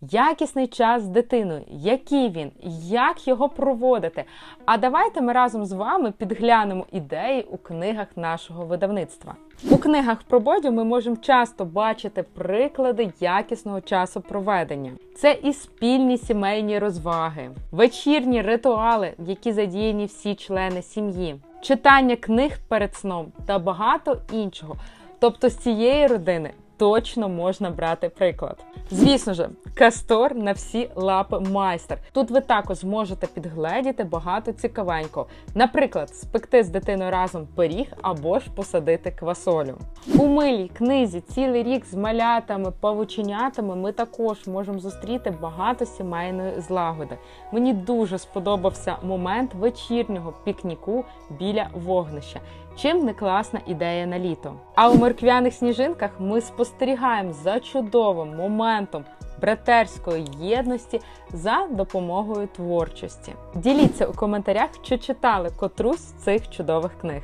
Якісний час з дитиною, який він, як його проводити. А давайте ми разом з вами підглянемо ідеї у книгах нашого видавництва. У книгах про бодю ми можемо часто бачити приклади якісного часу проведення. Це і спільні сімейні розваги, вечірні ритуали, в які задіяні всі члени сім'ї, читання книг перед сном та багато іншого. Тобто з цієї родини точно можна брати приклад. Звісно ж, кастор на всі лапи майстер. Тут ви також зможете підгледіти багато цікавенького. Наприклад, спекти з дитиною разом пиріг або ж посадити квасолю. У милій книзі цілий рік з малятами, павученятами ми також можемо зустріти багато сімейної злагоди. Мені дуже сподобався момент вечірнього пікніку біля вогнища. Чим не класна ідея на літо. А у морквяних сніжинках ми спостерігаємо за чудовим моментом братерської єдності за допомогою творчості. Діліться у коментарях, чи читали котрусь з цих чудових книг.